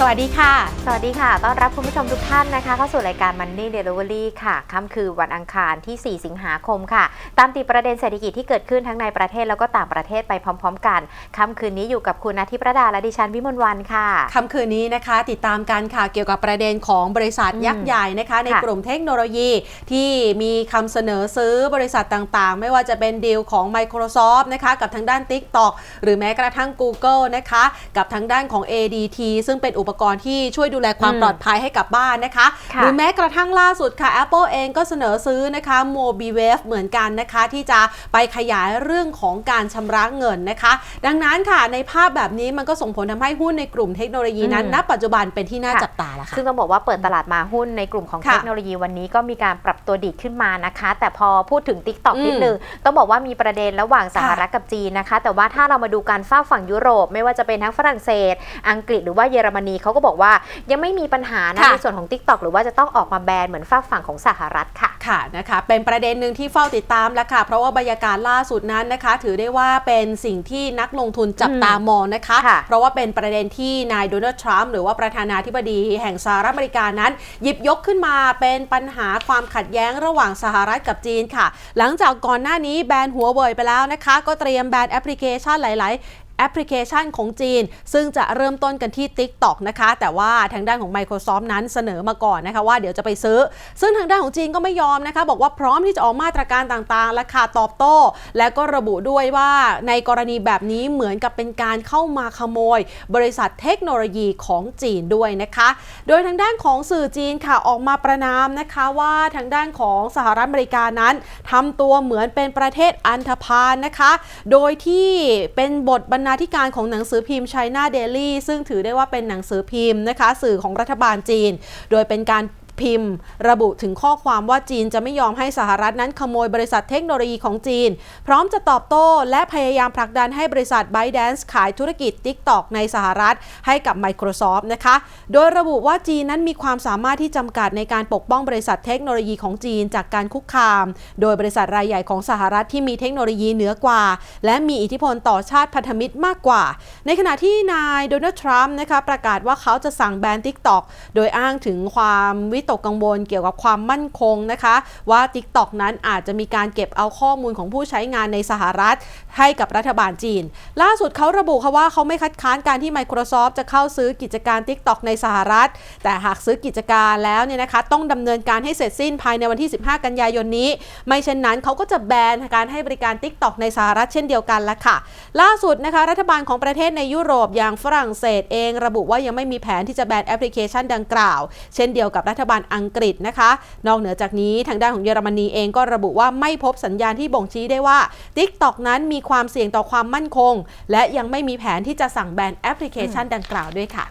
สวัสดีค่ะ สวัสดีค่ะ ต้อนรับคุณผู้ชมทุกท่านนะคะ เข้าสู่รายการ Money Delivery ค่ะ ค่ำคือวันอังคารที่ 4 สิงหาคมค่ะ ตามติดประเด็นเศรษฐกิจที่เกิดขึ้นทั้งในประเทศแล้วก็ต่างประเทศไปพร้อม ๆ กัน ค่ำคืนนี้อยู่กับคุณอาทิตย์ประดาและดิฉันวิมลวันค่ะ ค่ำคืนนี้นะคะ ติดตามกันค่ะ เกี่ยวกับประเด็นของบริษัทอืมยักษ์ใหญ่นะคะ ในค่ะกลุ่มเทคโนโลยี ที่มีคำเสนอซื้อบริษัทต่างๆ ไม่ว่าจะเป็นดีลของ Microsoft นะคะกับทางด้าน TikTok หรือแม้กระทั่ง Google นะคะกับทางด้านของ ADT ซึ่งเป็นอุปกรณ์ที่ช่วยดูแลความอืมปลอดภัยให้กับบ้านนะคะค่ะหรือแม้กระทั่งล่าสุดค่ะ Apple เองก็เสนอซื้อนะคะ MobiWave เหมือนกันนะคะ ที่จะไปขยายเรื่องของการชำระเงินนะคะ ดังนั้นค่ะในภาพแบบนี้มันก็ส่งผลทำให้หุ้นในกลุ่มเทคโนโลยีนั้นอืมณปัจจุบันเป็นที่น่าค่ะจับตาแล้วค่ะซึ่งต้องบอกว่าเปิดตลาดมาหุ้นในกลุ่มของค่ะเทคโนโลยีวันนี้ก็มีการปรับตัวดีดขึ้นมานะคะ แต่พอพูดถึง Tik t o อกอืมนิดนึงต้องบอกว่ามีประเด็นระหว่างสหรัฐกับจีนนะคะ แต่ว่าถ้าเรามาดูการฝ้ากฝั่งยุโรป ไม่ว่าจะเป็นทั้งฝรั่งเศส อังกฤษหรือว่าเยอรมนีเขาก็บอกว่ายังไม่มีปัญหานะค่ะในส่วนของ Tik t o อกหรือว่าจะต้องออกมาแบนเหมือนฝ้ากฝั่งของสหรัฐค่ะค่ะนะคะเป็นประเด็นหนึ่งที่เฝ้าติดตามแล้วค่ะ เพราะว่าบรรยากาศล่าสุดนั้นนะคะ ถือได้ว่าเป็นสิ่งที่นักลงทุนจับตามองนะคะค่ะเพราะว่าเป็นประเด็นที่นายโดนัลด์ทรัมป์หรือว่าประธานาธิบดีแห่งสหรัฐอเมริกานั้น หยิบยกขึ้นมาเป็นปัญหาความขัดแย้งระหว่างสหรัฐกับจีนค่ะ หลังจากก่อนหน้านี้แบนหัวเว่ยไปแล้วนะคะ ก็เตรียมแบนแอปพลิเคชันหลาย ๆ แอปพลิเคชันของจีน ซึ่งจะเริ่มต้นกันที่ TikTok นะคะ แต่ว่าทางด้านของ Microsoft นั้นเสนอมาก่อนนะคะว่าเดี๋ยวจะไปซื้อ ซึ่งทางด้านของจีนก็ไม่ยอมนะคะ บอกว่าพร้อมที่จะออกมาตรการต่างๆและค่ะตอบโต้ และก็ระบุด้วยว่าในกรณีแบบนี้เหมือนกับเป็นการเข้ามาขโมย บริษัทเทคโนโลยีของจีนด้วยนะคะ โดยทางด้านของสื่อจีนค่ะออกมาประนามนะคะว่าทางด้านของสหรัฐอเมริกานั้นทำตัวเหมือนเป็นประเทศอันธพาลนะคะ โดยที่เป็นบทบรรณาธิการของหนังสือพิมพ์ China Daily ซึ่งถือได้ว่าเป็นหนังสือพิมพ์นะคะ สื่อของรัฐบาลจีน โดยเป็นการ พิมพ์ ระบุถึงข้อความว่าจีนจะไม่ยอมให้สหรัฐนั้นขโมยบริษัทเทคโนโลยีของจีน พร้อมจะตอบโต้และพยายามผลักดันให้บริษัท By Dance ขายธุรกิจ TikTok ในสหรัฐให้กับ Microsoft นะคะ โดยระบุว่าจีนนั้นมีความสามารถที่จำกัดในการปกป้องบริษัทเทคโนโลยีของจีนจากการคุกคาม โดยบริษัทรายใหญ่ของสหรัฐที่มีเทคโนโลยีเหนือกว่า และมีอิทธิพลต่อชาติพันธมิตรมากกว่า ในขณะที่นายโดนัลด์ทรัมป์นะคะประกาศว่าเขาจะสั่งแบน TikTok โดยอ้างถึงความวิตกกังวลเกี่ยวกับความมั่นคงนะคะ ว่า TikTok นั้นอาจจะมีการเก็บเอาข้อมูลของผู้ใช้งานในสหรัฐ ให้กับรัฐบาลจีน ล่าสุดเขาระบุค่ะว่าเขาไม่คัดค้านการที่ Microsoft จะเข้าซื้อกิจการ TikTok ในสหรัฐ แต่หากซื้อกิจการแล้วเนี่ยนะคะต้องดำเนินการให้เสร็จสิ้นภายในวันที่ 15 กันยายนนี้ ไม่เช่นนั้นเขาก็จะแบนการให้บริการ TikTok ในสหรัฐเช่นเดียวกันละค่ะ ล่าสุดนะคะรัฐบาลของประเทศในยุโรปอย่างฝรั่งเศสเอง ระบุว่ายังไม่มีแผนที่จะแบนแอปพลิเคชันดังกล่าว เช่นเดียวกับรัฐบาลอังกฤษนะคะ นอกเหนือจากนี้ทางด้านของเยอรมนีเองก็ระบุว่าไม่พบสัญญาณที่บ่งชี้ได้ว่า TikTok นั้นมีความเสี่ยงต่อความมั่นคง และยังไม่มีแผนที่จะสั่งแบนแอปพลิเคชันดังกล่าวด้วยค่ะ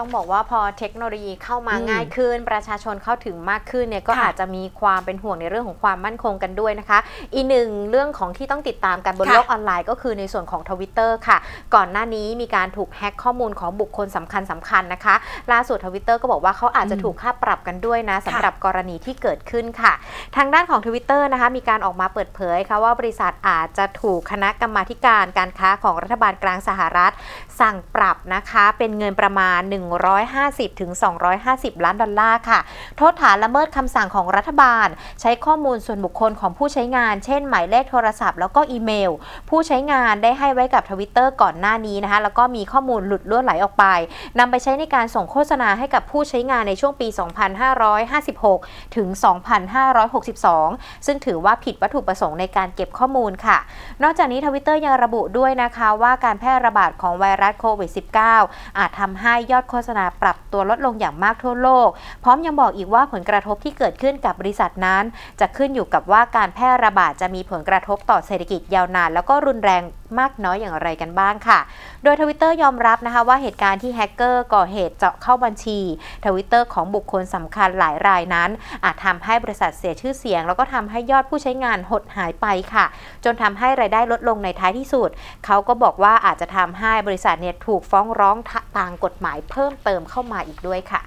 ต้องบอกว่าพอเทคโนโลยีเข้ามาง่ายขึ้น ประชาชนเข้าถึงมากขึ้นเนี่ยก็อาจจะมีความเป็นห่วงในเรื่องของความมั่นคงกันด้วยนะคะ อีกหนึ่งเรื่องของที่ต้องติดตามกันบนโลกออนไลน์ก็คือในส่วนของทวิตเตอร์ค่ะ ก่อนหน้านี้มีการถูกแฮ็กข้อมูลของบุคคลสำคัญสำคัญนะคะ ล่าสุดทวิตเตอร์ก็บอกว่าเขาอาจจะถูกค่าปรับกันด้วยนะสำหรับกรณีที่เกิดขึ้นค่ะ ทางด้านของทวิตเตอร์นะคะมีการออกมาเปิดเผยค่ะว่าบริษัทอาจจะถูกคณะกรรมาการการค้าของรัฐบาลกลางสหรัฐ สั่งปรับนะคะเป็นเงินประมาณ 1 150-250 ล้านดอลลาร์ค่ะ โทษฐานละเมิดคำสั่งของรัฐบาล ใช้ข้อมูลส่วนบุคคลของผู้ใช้งาน เช่น หมายเลขโทรศัพท์แล้วก็อีเมล ผู้ใช้งานได้ให้ไว้กับทวิตเตอร์ก่อนหน้านี้นะคะ แล้วก็มีข้อมูลหลุดล่วไหลออกไปนำไปใช้ในการส่งโฆษณาให้กับผู้ใช้งานในช่วงปี 2556 ถึง 2562 ซึ่งถือว่าผิดวัตถุประสงค์ในการเก็บข้อมูลค่ะ นอกจากนี้ทวิตเตอร์ยังระบุด้วยนะคะว่าการแพร่ระบาดของไวรัสโควิด -19 อาจทำให้ยอดโฆษณาปรับตัวลดลงอย่างมากทั่วโลก พร้อมยังบอกอีกว่าผลกระทบที่เกิดขึ้นกับบริษัทนั้น จะขึ้นอยู่กับว่าการแพร่ระบาดจะมีผลกระทบต่อเศรษฐกิจยาวนาน แล้วก็รุนแรงมากน้อยอย่างไรกันบ้างค่ะ โดยทวิตเตอร์ยอมรับนะคะว่าเหตุการณ์ที่แฮกเกอร์ก่อเหตุเจาะเข้าบัญชีทวิตเตอร์ของบุคคลสำคัญหลายรายนั้น อาจทำให้บริษัทเสียชื่อเสียง แล้วก็ทำให้ยอดผู้ใช้งานหดหายไปค่ะ จนทำให้รายได้ลดลงในท้ายที่สุด เขาก็บอกว่าอาจจะทำให้บริษัทเนี่ยถูกฟ้องร้องทางกฎหมายเพิ่มเติมเข้ามาอีกด้วยค่ะ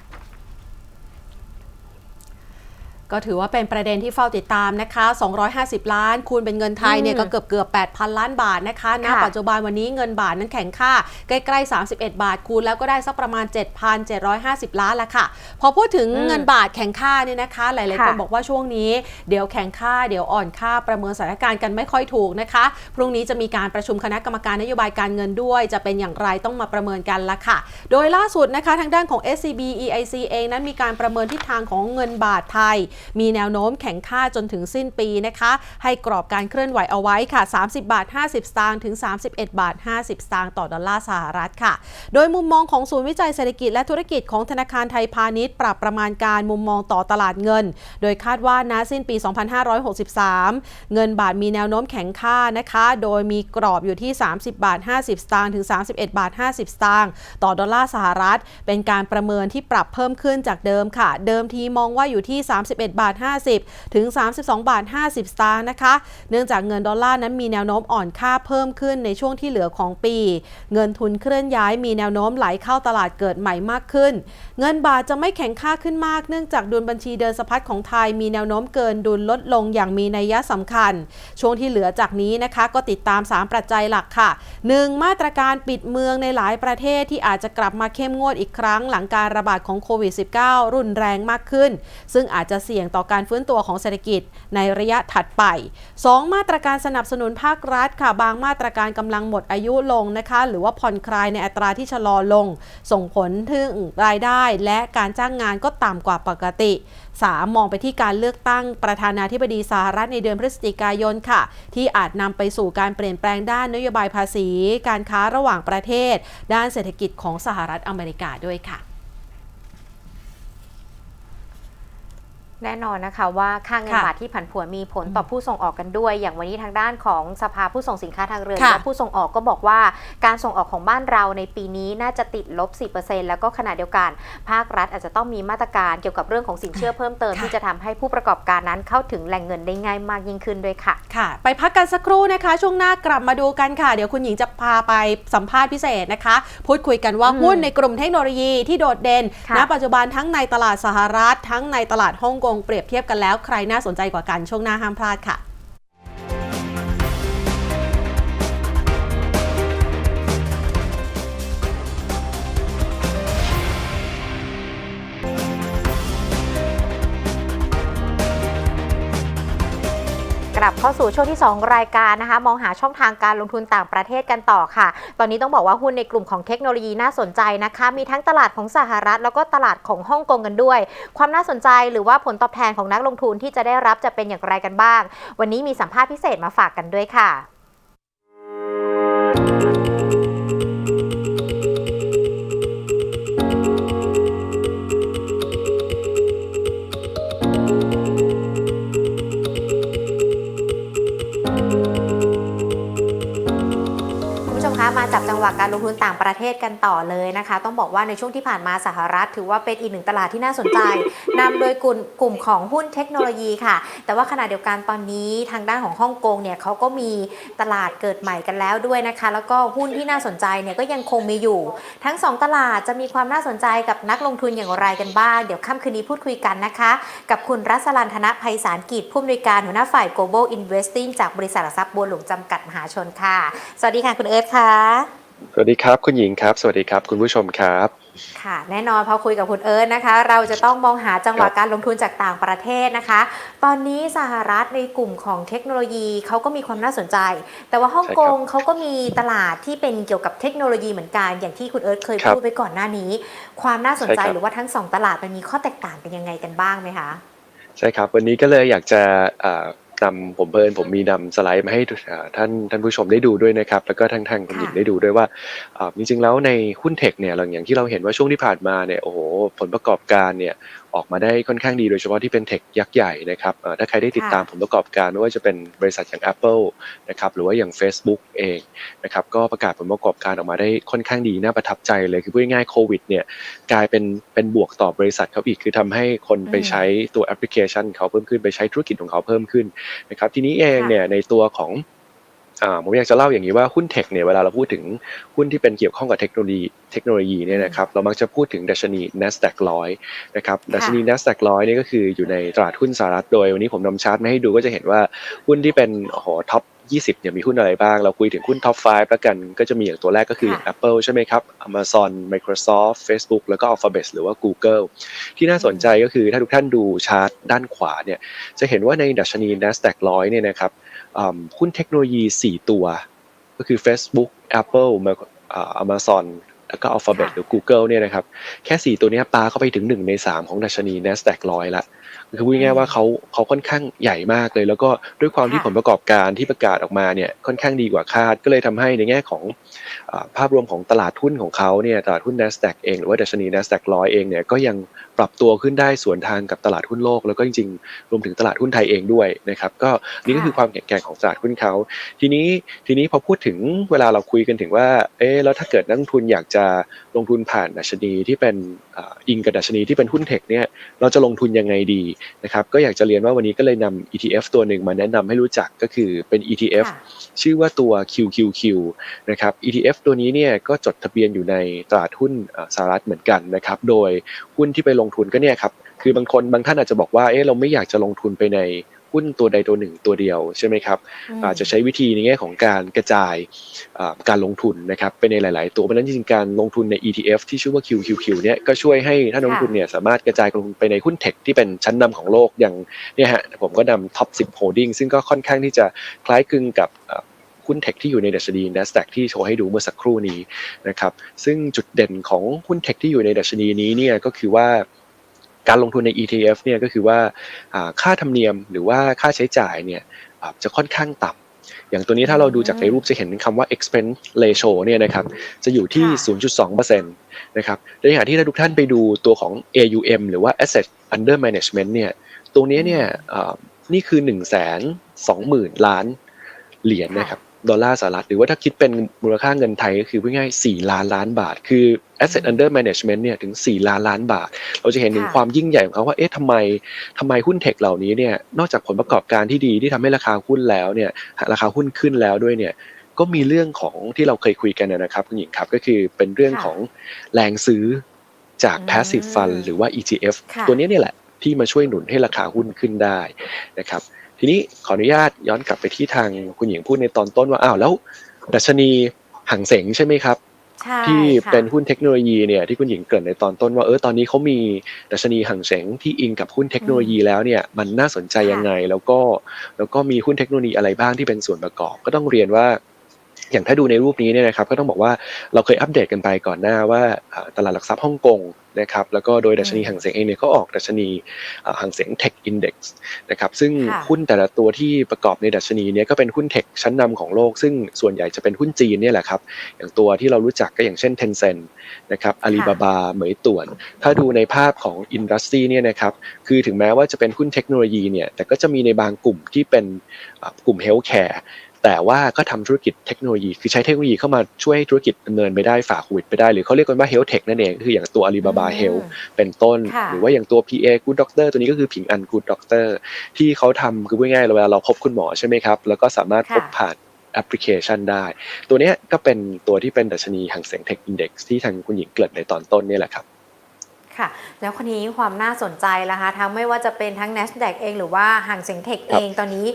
ก็ถือว่าเป็นประเด็นที่เฝ้าติดตามนะคะ 250 ล้าน คูณเป็นเงินไทยเนี่ยอืมก็เกือบเกือบ 8,000 ล้านบาทนะคะณค่ะปัจจุบันวันนี้เงินบาทนั้นแข็งค่า ใกล้ๆ 31 บาท คูณแล้วก็ได้สักประมาณ 7,750 ล้านละค่ะ พอพูดถึงอืมเงินบาทแข็งค่าเนี่ยนะคะ หลายๆค่ะคนบอกว่าช่วงนี้ เดี๋ยวแข็งค่า เดี๋ยวอ่อนค่า ประเมินสถานการณ์กันไม่ค่อยถูกนะคะ พรุ่งนี้จะมีการประชุมคณะกรรมการนโยบายการเงินด้วย จะเป็นอย่างไรต้องมาประเมินกันละค่ะ โดยล่าสุดนะคะทางด้านของ SCB EIC เองนั้นมีการประเมินทิศทางของเงินบาทไทยมีแนวโน้มแข็งค่าจนถึงสิ้นปีนะคะ ให้กรอบการเคลื่อนไหวเอาไว้ค่ะ 30 บาท 50 สตางค์ถึง 31 บาท 50 สตางค์ต่อดอลลาร์สหรัฐค่ะ โดยมุมมองของศูนย์วิจัยเศรษฐกิจและธุรกิจของธนาคารไทยพาณิชย์ปรับประมาณการมุมมองต่อตลาดเงิน โดยคาดว่าณสิ้นปี 2563 เงินบาทมีแนวโน้มแข็งค่านะคะ โดยมีกรอบอยู่ที่ 30 บาท 50 สตางค์ถึง 31 บาท 50 สตางค์ต่อดอลลาร์สหรัฐ เป็นการประเมินที่ปรับเพิ่มขึ้นจากเดิมค่ะ เดิมทีมองว่าอยู่ที่ 31บาท 50 ถึง 32 บาท 50 สตางค์นะคะ เนื่องจากเงินดอลลาร์นั้นมีแนวโน้มอ่อนค่าเพิ่มขึ้นในช่วงที่เหลือของปี เงินทุนเคลื่อนย้ายมีแนวโน้มไหลเข้าตลาดเกิดใหม่มากขึ้น เงินบาทจะไม่แข็งค่าขึ้นมาก เนื่องจากดุลบัญชีเดินสะพัดของไทยมีแนวโน้มเกินดุลลดลงอย่างมีนัยสำคัญ ช่วงที่เหลือจากนี้นะคะก็ติดตาม 3 ปัจจัยหลักค่ะ 1. มาตรการปิดเมืองในหลายประเทศที่อาจจะกลับมาเข้มงวดอีกครั้งหลังการระบาดของโควิด -19 รุนแรงมากขึ้น ซึ่งอาจจะเสี่ยงต่อการฟื้นตัวของเศรษฐกิจในระยะถัดไป 2. มาตรการสนับสนุนภาครัฐค่ะ บางมาตรการกำลังหมดอายุลงนะคะ หรือว่าผ่อนคลายในอัตราที่ชะลอลง ส่งผลถึงรายได้และการจ้างงานก็ต่ำกว่าปกติ 3. มองไปที่การเลือกตั้งประธานาธิบดีสหรัฐในเดือนพฤศจิกายนค่ะ ที่อาจนำไปสู่การเปลี่ยนแปลงด้านนโยบายภาษี การค้าระหว่างประเทศ ด้านเศรษฐกิจของสหรัฐอเมริกาด้วยค่ะ แน่นอนนะคะว่าค่าเงินค่ะบาทที่ผันผวนมีผลต่อผู้ส่งออกกันด้วย อย่างวันนี้ทางด้านของสภาผู้ส่งสินค้าทางเรือค่ะและผู้ส่งออกก็บอกว่า การส่งออกของบ้านเราในปีนี้น่าจะติดลบ 4%แล้วก็ขณะเดียวกัน ภาครัฐอาจจะต้องมีมาตรการเกี่ยวกับเรื่องของสินเชื่อเพิ่มเติมค่ะที่จะทำให้ผู้ประกอบการนั้นเข้าถึงแหล่งเงินได้ง่ายมากยิ่งขึ้นด้วยค่ะค่ะ ไปพักกันสักครู่นะคะ ช่วงหน้ากลับมาดูกันค่ะ เดี๋ยวคุณหญิงจะพาไปสัมภาษณ์พิเศษนะคะ พูดคุยกันว่าอืมหุ้นในกลุ่มเทคโนโลยีที่โดดเด่นค่ะณปัจจุบันทั้งในตลาดสหรัฐ ทั้งในตลาดฮ่องกงเปรียบเทียบกันแล้ว ใครน่าสนใจกว่ากันช่วงหน้าห้ามพลาดค่ะ ลับเข้าสู่ช่วงที่ 2 รายการนะคะ มองหาช่องทางการลงทุนต่างประเทศกันต่อค่ะ ตอนนี้ต้องบอกว่าหุ้นในกลุ่มของเทคโนโลยีน่าสนใจนะคะ มีทั้งตลาดของสหรัฐ แล้วก็ตลาดของฮ่องกงกันด้วย ความน่าสนใจหรือว่าผลตอบแทนของนักลงทุนที่จะได้รับจะเป็นอย่างไรกันบ้าง วันนี้มีสัมภาษณ์พิเศษมาฝากกันด้วยค่ะ จังหวะการลงทุนต่างประเทศกันต่อเลยนะคะ ต้องบอกว่าในช่วงที่ผ่านมาสหรัฐ ถือว่าเป็นอีกหนึ่งตลาดที่น่าสนใจนำโดยกลุ่มกลุ่มของหุ้นเทคโนโลยีค่ะ แต่ว่าขณะเดียวกันตอนนี้ทางด้านของฮ่องกงเนี่ยเขาก็มีตลาดเกิดใหม่กันแล้วด้วยนะคะ แล้วก็หุ้นที่น่าสนใจเนี่ยก็ยังคงมีอยู่ ทั้งสองตลาดจะมีความน่าสนใจกับนักลงทุนอย่างไรกันบ้าง เดี๋ยวค่ำคืนนี้พูดคุยกันนะคะ กับคุณรัศรันธนภัยสารกิจผู้อำนวยการหัวหน้าฝ่าย global investing จากบริษัทหลักทรัพย์บัวหลวงจำกัดมหาชนค่ะ สวัสดีค่ะคุณเอิร์ธค่ะ สวัสดีครับ คุณหญิงครับ สวัสดีครับ คุณผู้ชมครับ ค่ะ แน่นอนพอคุยกับคุณเอิร์ธนะคะ เราจะต้องมองหาจังหวะครับการลงทุนจากต่างประเทศนะคะ ตอนนี้สหรัฐในกลุ่มของเทคโนโลยีเขาก็มีความน่าสนใจ แต่ว่าฮ่องกงเขาก็มีตลาดที่เป็นเกี่ยวกับเทคโนโลยีเหมือนกัน อย่างที่คุณเอิร์ธเคยครับพูดไปก่อนหน้านี้ ความน่าสนใจใช่ครับหรือว่าทั้งสองตลาดมันมีข้อแตกต่างกันยังไงกันบ้างไหมคะใช่ครับ วันนี้ก็เลยอยากจะ อ่าผมเพลินผมมีนำสไลด์มาให้ท่านท่านผู้ชมได้ดูด้วยนะครับ แล้วก็ทางทางคุณหญิงได้ดูด้วยว่าจริงๆแล้วในหุ้นเทคเนี่ยอย่างที่เราเห็นว่าช่วงที่ผ่านมาเนี่ยโอ้โหผลประกอบการเนี่ย ออกมาได้ค่อนข้างดีโดยเฉพาะที่เป็นเทคยักษ์ใหญ่นะครับอ่าถ้าใครได้ติดตามผลประกอบการไม่ว่าจะเป็นบริษัทอย่าง Apple นะครับหรือว่าอย่าง Facebook เองนะครับก็ประกาศผลประกอบการออกมาได้ค่อนข้างดีน่าประทับใจเลยคือพูดง่ายๆโควิดเนี่ยกลายเป็นเป็นบวกต่อบริษัทเขาอีกคือทำให้คนไปอืมใช้ตัวแอปพลิเคชันเขาเพิ่มขึ้นไปใช้ธุรกิจของเขาเพิ่มขึ้นนะครับทีนี้เองค่ะเนี่ยในตัวของอ่า ผมอยากจะเล่าอย่างนี้ว่าหุ้นเทคเนี่ยเวลาเราพูดถึงหุ้นที่เป็นเกี่ยวข้องกับเทคโนโลยีเทคโนโลยีเนี่ยนะครับเรามักจะพูดถึงดัชนี NASDAQ 100นะครับดัชนี NASDAQ 100นี่ก็คืออยู่ในตลาดหุ้นสหรัฐโดย วันนี้ผมนำชาร์ตมาให้ดูก็จะเห็นว่าหุ้นที่เป็นโอ้โหท็อป20เนี่ยมีหุ้นอะไรบ้าง เราคุยถึงหุ้นท็อป 5 แล้วกันก็จะมีอย่างตัวแรกก็คือค่ะ Apple ใช่ไหมครับ Amazon Microsoft Facebook แล้วก็ Alphabet หรือว่า Google ที่น่าสนใจก็คือถ้าทุกท่านดูชาร์ตด้านขวาเนี่ยจะเห็นว่าในดัชนี NASDAQ 100เนี่ยนะครับอ่า หุ้นเทคโนโลยี 4 ตัว ก็คือ Facebook Apple อ่า Amazon แล้วก็ Alphabet ค่ะหรือ Google เนี่ยนะครับ แค่ 4 ตัวเนี้ยปาเข้าไปถึง 1 ใน 3 ของดัชนี NASDAQ 100ละคือพูดง่ายๆว่าเขาเขาค่อนข้างใหญ่มากเลย แล้วก็ด้วยความที่ค่ะผลประกอบการที่ประกาศออกมาเนี่ยค่อนข้างดีกว่าคาด ก็เลยทำให้ในแง่ของอาภาพรวมของตลาดหุ้นของเขาเนี่ยตลาดหุ้น NASDAQ เองหรือว่าดัชนี NASDAQ 100เองเนี่ยก็ยังปรับตัวขึ้นได้สวนทางกับตลาดหุ้นโลก แล้วก็จริงๆ รวมถึงตลาดหุ้นไทยเองด้วยนะครับก็นี่ก็คือความแข็งแกร่งของตลาดหุ้นเขา ทีนี้ทีนี้พอพูดถึงเวลาเราคุยกันถึงว่าเอ๊ะแล้วถ้าเกิดนักลงทุนอยากจะลงทุนผ่านดัชนีที่เป็นอ่าอิงกับดัชนีที่เป็นหุ้นเทคเนี่ยเราจะลงทุนยังไงดีนะครับก็อยากจะเรียนว่าวันนี้ก็เลยนำ ETF ตัวหนึ่งมาแนะนำให้รู้จักก็คือเป็น ETF ค่ะชื่อว่าตัว QQQ นะครับ ETF ตัวนี้เนี่ยก็จดทะเบียนอยู่ในตลาดหุ้นเอ่อสหรัฐเหมือนกันนะครับโดยหุ้นที่ไปลงทุนก็เนี่ยครับ คือบางคนบางท่านอาจจะบอกว่า เอ๊ะเราไม่อยากจะลงทุนไปในหุ้นตัวใดตัวหนึ่งตัวเดียวใช่ไหมครับอืมอาจจะใช้วิธีในแง่ของการกระจายอ่าการลงทุนนะครับไปในหลาย ๆ ตัวเพราะฉะนั้นจริงๆการลงทุนใน ETF ที่ชื่อว่า QQQ เนี่ยก็ช่วยให้ท่านนักลงทุนเนี่ยสามารถกระจายการลงทุนไปในหุ้นเทคที่เป็นชั้นนำของโลกอย่างเนี่ยฮะผมก็นำ top 10 holding ซึ่งก็ค่อนข้างที่จะคล้ายคลึงกับอ่า หุ้นเทคที่อยู่ในดัชนี NASDAQ ที่โชว์ให้ดูเมื่อสักครู่นี้นะครับซึ่งจุดเด่นของหุ้นเทคที่อยู่ในดัชนีนี้เนี่ยก็คือว่าการลงทุนใน ETF เนี่ยก็คือว่าอ่าค่าธรรมเนียมหรือว่าค่าใช้จ่ายเนี่ยอ่าจะค่อนข้างต่ำอย่างตัวนี้ถ้าเราดูจากในรูปจะเห็นคำว่า expense ratio เนี่ยนะครับจะอยู่ที่ค่ะ0.2%นะครับในขณะที่ถ้าทุกท่านไปดูตัวของ AUM หรือว่า asset under management เนี่ยตรงนี้เนี่ยอ่านี่คือ 1 2 0 0 0 0 ล้านเหรียญนะครับ ดอลลาร์สหรัฐ หรือว่าถ้าคิดเป็นมูลค่าเงินไทยก็คือพูดง่ายๆ4ล้านล้านบาท คือ asset under management เนี่ยถึง 4 ล้านล้านบาท เราจะเห็นถึงค่ะความยิ่งใหญ่ของเขาว่าเอ๊ะทำไมทำไมหุ้นเทคเหล่านี้เนี่ยนอกจากผลประกอบการที่ดีที่ทำให้ราคาหุ้นแล้วเนี่ยราคาหุ้นขึ้นแล้วด้วยเนี่ยก็มีเรื่องของที่เราเคยคุยกันนะครับคุณหญิงครับก็คือเป็นเรื่องค่ะของแรงซื้อจากอืม passive fund หรือว่า ETF ค่ะตัวนี้เนี่ยแหละที่มาช่วยหนุนให้ราคาหุ้นขึ้นได้นะครับ ทีนี้ขออนุญาตย้อนกลับไปที่ทางคุณหญิงพูดในตอนต้นว่าอ้าวแล้ว ดัชนีห่างเสงใช่ไหมครับใช่ที่ค่ะเป็นหุ้นเทคโนโลยีเนี่ยที่คุณหญิงเกริ่นในตอนต้นว่าเออตอนนี้เขามีดัชนีห่างเสงที่อิงกับหุ้นเทคโนโลยีแล้วเนี่ยมันน่าสนใจยังไงแล้วก็แล้วก็มีหุ้นเทคโนโลยีอะไรบ้างที่เป็นส่วนประกอบ ก็ต้องเรียนว่า อย่างถ้าดูในรูปนี้เนี่ยนะครับก็ต้องบอกว่าเราเคยอัปเดตกันไปก่อนหน้าว่าอ่าตลาดหลักทรัพย์ฮ่องกงนะครับแล้วก็โดยดัชนีอืมห่างเสงเองเนี่ยก็ออกดัชนีอ่าห่างเสงเทคอินเด็กซ์นะครับซึ่งค่ะหุ้นแต่ละตัวที่ประกอบในดัชนีเนี้ก็เป็นหุ้นเทคชั้นนำของโลก ซึ่งส่วนใหญ่จะเป็นหุ้นจีนเนี่ยแหละครับอย่างตัวที่เรารู้จักก็อย่างเช่น Tencent นะครับอาลีบาบาเหมยต่วน ถ้าดูในภาพของอินดัสทรีเนี่ยนะครับคือถึงแม้ว่าจะเป็นหุ้นเทคโนโลยีเนี่ยแต่ก็จะมีในบางกลุ่มที่เป็นอ่ากลุ่มเฮลท์แคร์ แต่ว่าก็ทำธุรกิจเทคโนโลยี คือใช้เทคโนโลยีเข้ามาช่วยให้ธุรกิจดำเนินไปได้ฝ่าโควิดไปได้ หรือเขาเรียกกันว่าเฮลท์เทคนั่นเอง คืออย่างตัวอาลีบาบาเฮลอืมเป็นต้นค่ะหรือว่าอย่างตัว PA Good Doctor ตัวนี้ก็คือผิงอัน Good Doctor ที่เขาทำคือพูดง่ายๆเวลาเราพบคุณหมอใช่ไหมครับ แล้วก็สามารถพบค่ะผ่านแอปพลิเคชันได้ ตัวเนี้ยก็เป็นตัวที่เป็นดัชนีห่างเสียงเทคอินเด็กซ์ที่ทางคุณหญิงเกริ่นในตอนต้นเนี่ยแหละครับ ค่ะ แล้วคนนี้ความน่าสนใจล่ะคะ ทั้งไม่ว่าจะเป็นทั้ง NASDAQ เองหรือว่าห่างเสียงเทคครัเอบงตอนนี้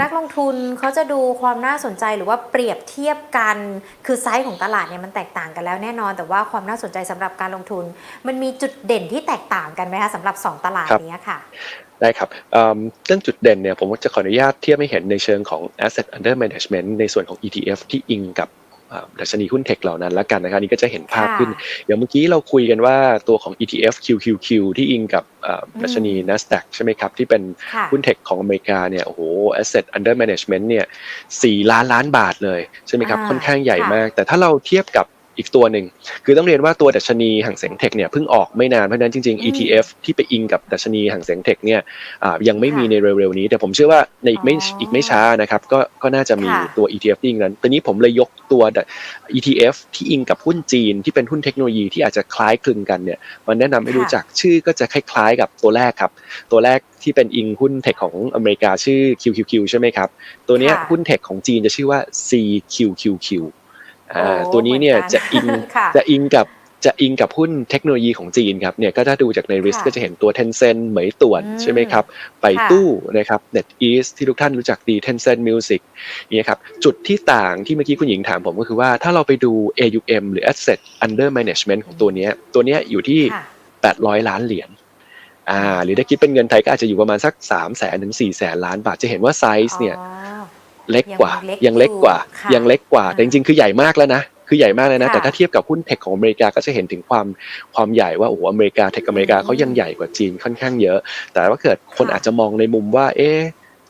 นักลงทุนเขาจะดูความน่าสนใจหรือว่าเปรียบเทียบกัน คือไซส์ของตลาดเนี่ยมันแตกต่างกันแล้วแน่นอน แต่ว่าความน่าสนใจสำหรับการลงทุน มันมีจุดเด่นที่แตกต่างกันไหมคะสำหรับ 2 ตลาดครับเนี้ยค่ะได้ครับเอิ่มเรื่องจุดเด่นเนี่ยผมจะขออนุญาตเทียบให้เห็นในเชิงของ asset under management ในส่วนของ ETF ที่อิงกับอ่า ดัชนีหุ้นเทคเหล่านั้นแล้วกันนะครับนี่ก็จะเห็นภาพค่ะขึ้น อย่างเมื่อกี้เราคุยกันว่าตัวของ ETF QQQ ที่อิงกับอ่าดัชนี NASDAQ ใช่ไหมครับ ที่เป็นค่ะหุ้นเทคของอเมริกาเนี่ยโอ้โห asset under management เนี่ย4ล้านล้านบาทเลย ใช่ไหมครับอ่าค่อนข้างใหญ่ค่ะมาก แต่ถ้าเราเทียบกับ อีกตัวหนึ่ง คือต้องเรียนว่าตัวดัชนีห่างเสียงเทคเนี่ยเพิ่งออกไม่นานเพราะฉะนั้นจริงอืมๆ ETF ที่ไปอิงกับดัชนีห่างเสียงเทคเนี่ยอ่ายังไม่มีค่ะในเร็วๆนี้ แต่ผมเชื่อว่าในอีกไม่อ๋ออีอีกไม่ช้านะครับก็ก็น่าจะมีค่ะตัว ETF ที่อิงนั้นตอนนี้ผมเลยยกตัว ETF ที่อิงกับหุ้นจีนที่เป็นหุ้นเทคโนโลยีที่อาจจะคล้ายคลึงกันเนี่ยมันแนะนำให้ค่ะรู้จักชื่อก็จะคล้าย ๆ กับตัวแรกครับ ตัวแรกที่เป็นอิงหุ้นเทคของอเมริกาชื่อ QQQ ใช่ไหมครับตัวเนี้ยค่ะหุ้นเทคของจีนจะชื่อว่า CQQQ อ่าโอ้ตัวนี้เนี่ยหมือกัจะอิงค่ะจะอิงกับจะอิงกับหุ้นเทคโนโลยีของจีนครับเนี่ยก็ถ้าดูจากใน risk ค่ะก็จะเห็นตัว Tencent เหมยต่วนอืมใช่ไหมครับ ไปค่ะตู้นะครับ NetEase ที่ทุกท่านรู้จักดี Tencent Music เนี่ยครับจุดที่ต่างที่เมื่อกี้คุณหญิงถามผมก็คือว่าถ้าเราไปดู AUM หรือ Asset Under Management ของตัวเนี้ยตัวเนี้ยอยู่ที่ค่ะ800 ล้านเหรียญอ่าหรือถ้าคิดเป็นเงินไทยก็อาจจะอยู่ประมาณสัก3 0 0แสนถึง4 0 0แสนล้านบาทจะเห็นว่าไซส์เนี่ยอ๋อ เล็กกว่า ยัยังงเล็เล็กกกว่าอยู่ค่ะยังเล็กกว่า แต่จริงๆ คือใหญ่มากแล้วนะ คือใหญ่มากเลยนะค่ะแต่ถ้าเทียบกับหุ้นเทคของอเมริกาก็จะเห็นถึงความความใหญ่ว่าโอ้โหอเมริกาเทคอเมริกาอืมเขายังใหญ่กว่าจีนค่อนข้างเยอะ แต่ว่าเกิดคนค่ะอาจจะมองในมุมว่าเอ๊ะ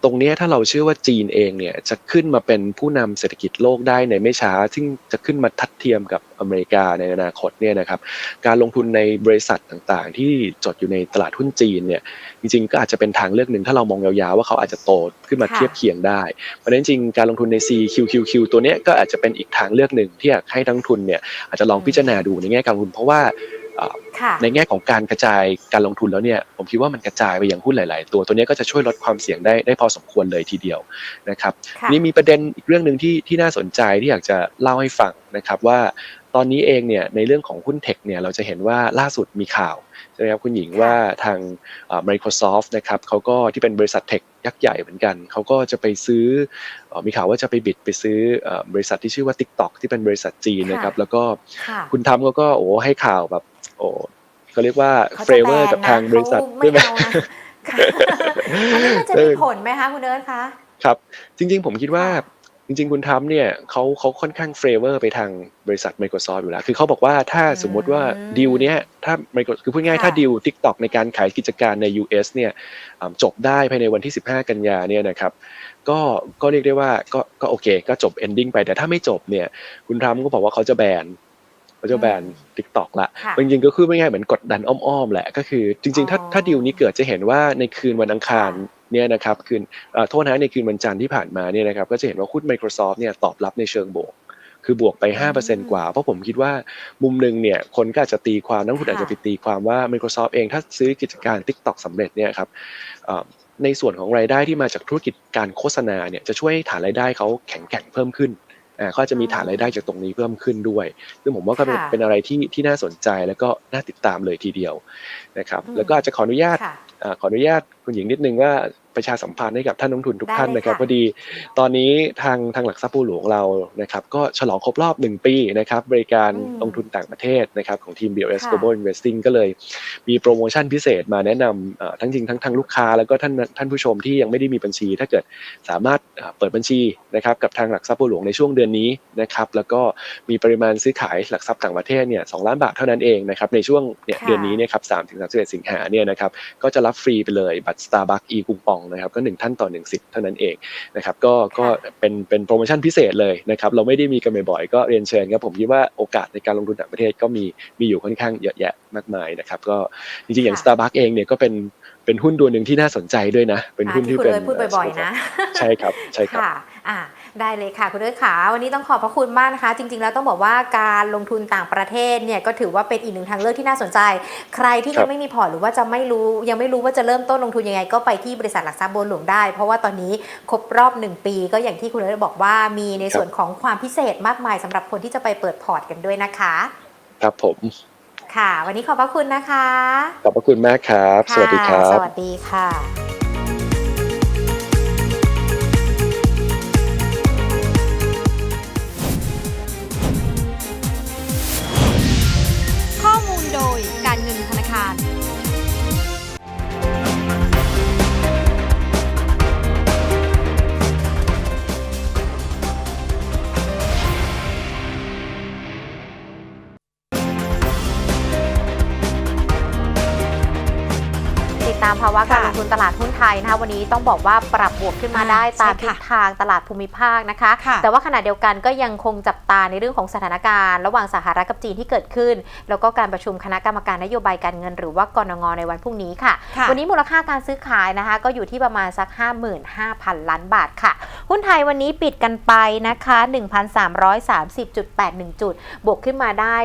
ตรงนี้ถ้าเราเชื่อว่าจีนเองเนี่ยจะขึ้นมาเป็นผู้นำเศรษฐกิจโลกได้ในไม่ช้า ซึ่งจะขึ้นมาทัดเทียมกับอเมริกาในอนาคตเนี่ยนะครับ การลงทุนในบริษัทต่างๆ ที่จดอยู่ในตลาดหุ้นจีนเนี่ยจริงๆก็อาจจะเป็นทางเลือกหนึ่งถ้าเรามองยาวๆว่าเขาอาจจะโตขึ้นมาเทียบเคียงได้ เพราะฉะนั้นจริงการลงทุนใน CQQQ ตัวเนี้ยก็อาจจะเป็นอีกทางเลือกหนึ่งที่อยากให้นักลงทุนเนี่ยอาจจะลองพิจารณาดูในแง่การลงทุนเพราะว่า ในแง่ของการกระจายการลงทุนแล้วเนี่ยผมคิดว่ามันกระจายไปยังหุ้นหลาย ๆ ตัวตัวเนี้ยก็จะช่วยลดความเสี่ยงได้ได้พอสมควรเลยทีเดียวนะครับค่ะนี่มีประเด็นอีกเรื่องหนึ่งที่ที่น่าสนใจที่อยากจะเล่าให้ฟังนะครับว่าตอนนี้เองเนี่ยในเรื่องของหุ้นเทคเนี่ยเราจะเห็นว่าล่าสุดมีข่าวใช่ไหมครับคุณหญิงค่ะว่าทางเอ่อ Microsoft นะครับเขาก็ที่เป็นบริษัทเทคยักษ์ใหญ่เหมือนกัน เขาก็จะไปซื้อเอ่อมีข่าวว่าจะไปบิดไปซื้อเอ่อบริษัทที่ชื่อว่า TikTok ที่เป็นบริษัทจีนนะครับแล้วก็ค่ะคุณทำเขาก็โอ้ให้ข่าวแบบ โอ้เขาเรียกว่าเขาเฟจะเวอร์แนกับทางนะบริษัทเขาใช่ไหมไม่เอานะค่ะอันนี้มันจะมีผลไหมคะคุณเอิร์ธคะครับจริง ๆ ผมคิดว่าค่ะจริง ๆ คุณทรัมป์เนี่ยเขาเขาค่อนข้างเฟเวอร์ไปทางบริษัท Microsoft อยู่แล้ว คือเขาบอกว่าถ้าสมมุติว่าอืมดีลเนี้ยถ้า Microsoft คือพูดง่ายๆค่ะถ้าดีล TikTok ในการขายกิจการใน US เนี่ยอ่าจบได้ภายในวันที่ 15 กันยาเนี่ยนะครับก็ก็เรียกได้ว่าก็ก็โอเค ก็จบ ending ไปแต่ถ้าไม่จบเนี่ยคุณทรัมป์ก็บอกว่าเขาจะแบน เขาจะแบน TikTok ละค่ะจริงๆก็คือไม่ง่ายๆเหมือนกดดันอ้อมๆแหละก็คือ จริง ๆ ถ้าอ๋อถ้าดีลนี้เกิดจะเห็นว่าในคืนวันอังคารเนี่ยนะครับคืนเอ่อโทษนะในคืนวันจันทร์ที่ผ่านมาเนี่ยนะครับก็จะเห็นว่าหุ้น Microsoft เนี่ยตอบรับในเชิงบวกคือบวกไป 5%กว่า เพราะผมคิดว่ามุมหนึ่งเนี่ยคนก็อาจจะตีความนักลงทุนค่ะอาจจะไปตีความว่า Microsoft เองถ้าซื้อกิจการ TikTok สำเร็จเนี่ยครับเอ่อในส่วนของรายได้ที่มาจากธุรกิจการโฆษณาเนี่ยจะช่วยให้ฐานรายได้เขาแข็งแกร่งเพิ่มขึ้น อ่าเขาอาจจะมีฐานรายได้จากตรงนี้เพิ่มขึ้นด้วย ซึ่งผมว่าก็เป็นค่ะเป็นอะไรที่ที่น่าสนใจแล้วก็น่าติดตามเลยทีเดียวนะครับอืมแล้วก็อาจจะขออนุญาตค่ะอ่าขออนุญาตคุณหญิงนิดนึงว่า ประชาสัมพันธ์ให้กับท่านนักลงทุนทุกได้ท่านเลยนะครับค่ะพอดี ตอนนี้ทางทางหลักทรัพย์บัวหลวงเรานะครับก็ฉลองครบรอบ 1 ปีนะครับบริการอืมลงทุนต่างประเทศนะครับของทีม BOS ค่ะ Global Investing ก็เลยมีโปรโมชั่นพิเศษมาแนะนำเอ่อทั้งจริงทั้งทางลูกค้า แล้วก็ท่านท่านผู้ชมที่ยังไม่ได้มีบัญชี ถ้าเกิดสามารถเอ่อเปิดบัญชีนะครับกับทางหลักทรัพย์บัวหลวงในช่วงเดือนนี้นะครับแล้วก็มีปริมาณซื้อขายหลักทรัพย์ต่างประเทศเนี่ยสล้านบาทเท่านั้นเองนะครับในช่วงเนี่ยค่ะเดือนนี้เนี่ยครับ3ถึง31สิงหาเนี่ยนะครับก็จะรับฟรีไปเลยบัตร Starbucks e คูปองนะครับก็ 1 ท่านต่อ 1 สิทธิ์เท่านั้นเองนะครับก็ก็เป็นเป็นโปรโมชั่นพิเศษเลยนะครับเราไม่ได้มีกันบ่อยๆก็เรียนเชิญครับผมคิดว่าโอกาสในการลงทุนต่างประเทศก็มีมีอยู่ค่อนข้างเยอะแยะมากมายนะครับก็จริงๆอย่างค่ะ Starbucks เองเนี่ยก็เป็นเป็นหุ้นตัวหนึ่งที่น่าสนใจด้วยนะ เป็นอ่าหุ้นที่ที่คุณเป็นเอิร์ธพูดบ่อยๆนะ ใช่ครับใช่ครับค่ะอ่า ได้เลยค่ะคุณเอิร์ธขาวันนี้ต้องขอบพระคุณมากนะคะ จริง ๆ แล้วต้องบอกว่าการลงทุนต่างประเทศเนี่ยก็ถือว่าเป็นอีกหนึ่งทางเลือกที่น่าสนใจ ใครที่ครัยับงไม่มีพอร์ตหรือว่าจะไม่รู้ยังไม่รู้ว่าจะเริ่มต้นลงทุนยังไง ก็ไปที่บริษัทหลักทรัพย์บัวหลวงได้ เพราะว่าตอนนี้ครบรอบ 1 ปี ก็อย่างที่คุณเอิร์ธบอกว่ามีในส่วนของความพิเศษมากมายสำหรับคนที่จะไปเปิดพอร์ตกันด้วยนะคะ ครับผมค่ะ วันนี้ขอบพระคุณนะคะ ขอบพระคุณมากครับ สวัสดีครัะสบวัสดีค่ะามภาวะการค่ะลงทุนตลาดหุ้นไทยนะคะวันนี้ต้องบอกว่าปรับบวกขึ้นมาได้อ่าตามใช่ทิค่ะศทางตลาดภูมิภาคนะคะค่ะแต่ว่าขณะเดียวกันก็ยังคงจับตาในเรื่องของสถานการณ์ ระหว่างสหรัฐกับจีนที่เกิดขึ้น แล้วก็การประชุมคณะกรรมการนโยบายการเงินหรือว่ากรงงในวันพรุ่งนี้ค่ะค่ะวันนี้มูลค่าการซื้อขายนะคะ ก็อยู่ที่ประมาณสัก 55,000 ล้านบาทค่ะ หุ้นไทยวันนี้ปิดกันไปนะคะ 1,330.81 จุด บวกขึ้นมาได้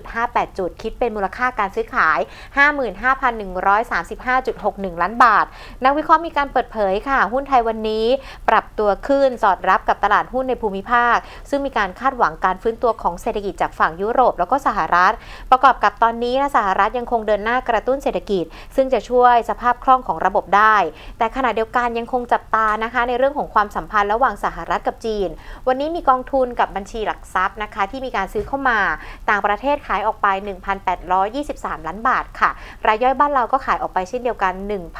9.58 จุด คิดเป็นมูลค่าการซื้อขาย 55,135.61ล้านบาท นักวิเคราะห์มีการเปิดเผยค่ะ หุ้นไทยวันนี้ปรับตัวขึ้นสอดรับกับตลาดหุ้นในภูมิภาค ซึ่งมีการคาดหวังการฟื้นตัวของเศรษฐกิจจากฝั่งยุโรปแล้วก็สหรัฐ ประกอบกับตอนนี้นะสหรัฐยังคงเดินหน้ากระตุ้นเศรษฐกิจ ซึ่งจะช่วยสภาพคล่องของระบบได้ แต่ขณะเดียวกันยังคงจับตานะคะ ในเรื่องของความสัมพันธ์ระหว่างสหรัฐกับจีน วันนี้มีกองทุนกับบัญชีหลักทรัพย์นะคะ ที่มีการซื้อเข้ามา ต่างประเทศขายออกไป 1,823 ล้านบาทค่ะ รายย่อยบ้านเราก็ขายออกไปเช่นเดียวกัน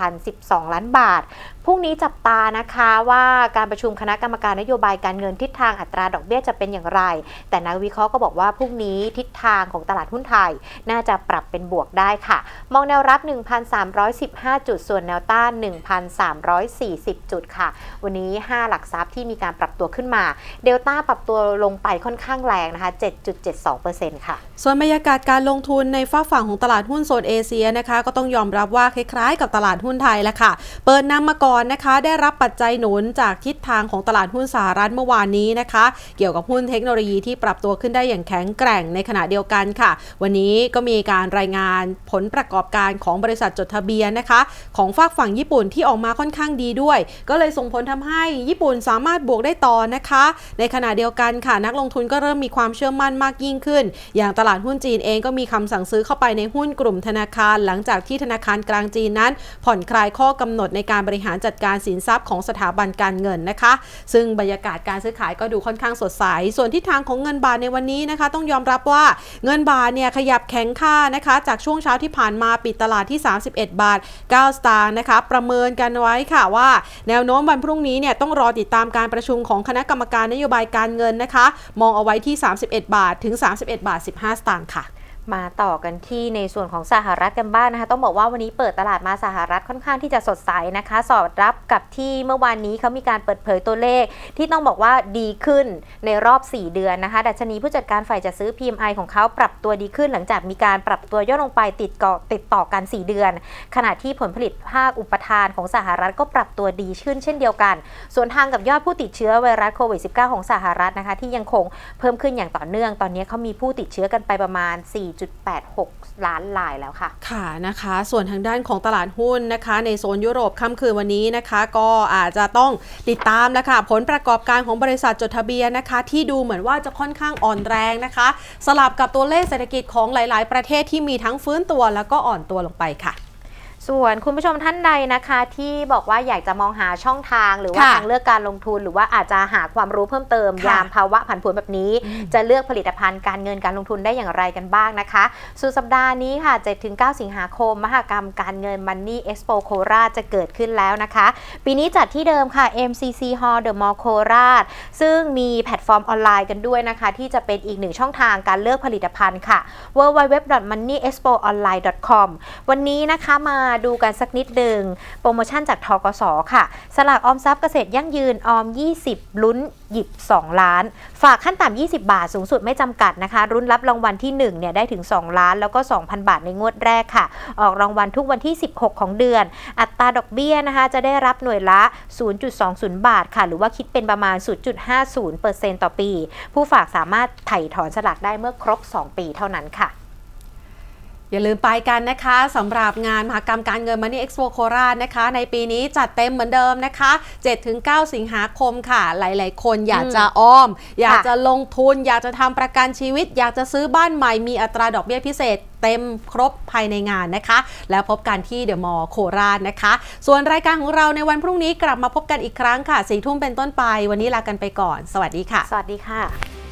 1,012 ล้านบาท พรุ่งนี้จับตานะคะว่าการประชุมคณะกรรมการนโยบายการเงินทิศทางอัตราดอกเบี้ยจะเป็นอย่างไร แต่นักวิเคราะห์ก็บอกว่าพรุ่งนี้ทิศทางของตลาดหุ้นไทย น่าจะปรับเป็นบวกได้ค่ะ มองแนวรับ 1,315 จุด ส่วนแนวต้าน 1,340 จุดค่ะ วันนี้ 5 หลักทรัพย์ที่มีการปรับตัวขึ้นมา เดลต้าปรับตัวลงไปค่อนข้างแรงนะคะ 7.72%ค่ะส่วนบรรยากาศการลงทุนในฝ้าฝั่งของตลาดหุ้นโซนเอเชียนะคะ ก็ต้องยอมรับว่าคล้ายๆ กับตลาดหุ้นไทยแหละค่ะ เปิดนำมาก่อนนะคะ ได้รับปัจจัยหนุนจากทิศทางของตลาดหุ้นสหรัฐเมื่อวานนี้นะคะ เกี่ยวกับหุ้นเทคโนโลยีที่ปรับตัวขึ้นได้อย่างแข็งแกร่งในขณะเดียวกันค่ะ วันนี้ก็มีการรายงานผลประกอบการของบริษัทจดทะเบียนนะคะ ของฝากฝั่งญี่ปุ่นที่ออกมาค่อนข้างดีด้วย ก็เลยส่งผลทำให้ญี่ปุ่นสามารถบวกได้ต่อนะคะ ในขณะเดียวกันค่ะ นักลงทุนก็เริ่มมีความเชื่อมั่นมากยิ่งขึ้น อย่างตลาดหุ้นจีนเองก็มีคำสั่งซื้อเข้าไปในหุ้นกลุ่มธนาคาร หลังจากที่ธนาคารกลางจีนนั้น ผ่อนคลายข้อกำหนดในการบริหารจัดการสินทรัพย์ของสถาบันการเงินนะคะ ซึ่งบรรยากาศการซื้อขายก็ดูค่อนข้างสดใส ส่วนทิศทางของเงินบาทในวันนี้นะคะ ต้องยอมรับว่าเงินบาทเนี่ยขยับแข็งค่านะคะ จากช่วงเช้าที่ผ่านมาปิดตลาดที่ 31 บาท 9 สตางค์นะคะ ประเมินกันไว้ค่ะว่า แนวโน้มวันพรุ่งนี้เนี่ยต้องรอติดตามการประชุมของคณะกรรมการนโยบายการเงินนะคะ มองเอาไว้ที่ 31 บาทถึง 31 บาท 15สตางค์ค่ะ มาต่อกันที่ในส่วนของสหรัฐกันบ้างนะคะ ต้องบอกว่าวันนี้เปิดตลาดมาสหรัฐค่อนข้างที่จะสดใสนะคะ สอดรับกับที่เมื่อวานนี้เขามีการเปิดเผยตัวเลข ที่ต้องบอกว่าดีขึ้นในรอบ 4 เดือนนะคะ ดัชนีผู้จัดการฝ่ายจัดซื้อ PMI ของเขาปรับตัวดีขึ้น หลังจากมีการปรับตัวย่อลงไปติดเกาะติดต่อกัน 4 เดือน ขณะที่ผลผลิตภาคอุปทานของสหรัฐก็ปรับตัวดีขึ้นเช่นเดียวกัน ส่วนทางกับยอดผู้ติดเชื้อไวรัสโควิด -19 ของสหรัฐนะคะที่ยังคงเพิ่มขึ้นอย่างต่อเนื่อง ตอนนี้เขามีผู้ติดเชื้อกันไปประมาณ1.86 ล้านลายแล้วค่ะ ค่ะนะคะ ส่วนทางด้านของตลาดหุ้นนะคะ ในโซนยุโรปค่ำคืนวันนี้นะคะ ก็อาจจะต้องติดตามแล้วค่ะผลประกอบการของบริษัทจดทะเบียนนะคะ ที่ดูเหมือนว่าจะค่อนข้างอ่อนแรงนะคะ สลับกับตัวเลขเศรษฐกิจของหลาย ๆ ประเทศที่มีทั้งฟื้นตัวแล้วก็อ่อนตัวลงไปค่ะ ส่วนคุณผู้ชมท่านใดนะคะที่บอกว่าอยากจะมองหาช่องทางหรือว่าค่ะทางเลือกการลงทุน หรือว่าอาจจะหาความรู้เพิ่มเติมค่ะยามภาวะผันผวนแบบนี้อืมจะเลือกผลิตภัณฑ์การเงินการลงทุนได้อย่างไรกันบ้างนะคะสุดสัปดาห์นี้ค่ะ 7-9 สิงหาคม มหกรรมการเงิน Money Expo โคราชจะเกิดขึ้นแล้วนะคะ ปีนี้จัดที่เดิมค่ะ MCC Hall The Mall โคราช ซึ่งมีแพลตฟอร์มออนไลน์กันด้วยนะคะ ที่จะเป็นอีกหนึ่งช่องทางการเลือกผลิตภัณฑ์ค่ะ www.moneyexpoonline.com วันนี้นะคะมาดูกันสักนิดหนึ่งโปรโมชั่นจากทกสค่ะ สลากออมทรัพย์เกษตรยั่งยืนออม 20 ลุ้นหยิบ 2 ล้าน ฝากขั้นต่ำ 20 บาท สูงสุดไม่จำกัดนะคะ รุ่นรับรางวัลที่ 1 เนี่ย ได้ถึง 2 ล้าน แล้วก็ 2,000 บาทในงวดแรกค่ะ ออกรางวัลทุกวันที่ 16 ของเดือน อัตราดอกเบี้ยนะคะ จะได้รับหน่วยละ 0.20 บาทค่ะ หรือว่าคิดเป็นประมาณ 0.50%ต่อปี ผู้ฝากสามารถไถ่ถอนสลากได้เมื่อครบ 2 ปีเท่านั้นค่ะ อย่าลืมไปกันนะคะสำหรับงานมหกรรมการเงิน Money Expo โคราชนะคะ ในปีนี้จัดเต็มเหมือนเดิมนะคะ 7-9 สิงหาคมค่ะ หลาย ๆ คนอยากจะอ้อม อยากจะลงทุน อยากจะทำประกันชีวิต อยากจะซื้อบ้านใหม่มีอัตราดอกเบี้ยพิเศษเต็มครบภายในงานนะคะ แล้วพบกันที่เดอะมอลล์โคราชนะคะ ส่วนรายการของเราในวันพรุ่งนี้กลับมาพบกันอีกครั้งค่ะสี่ทุ่มเป็นต้นไป วันนี้ลากันไปก่อน สวัสดีค่ะ สวัสดีค่ะ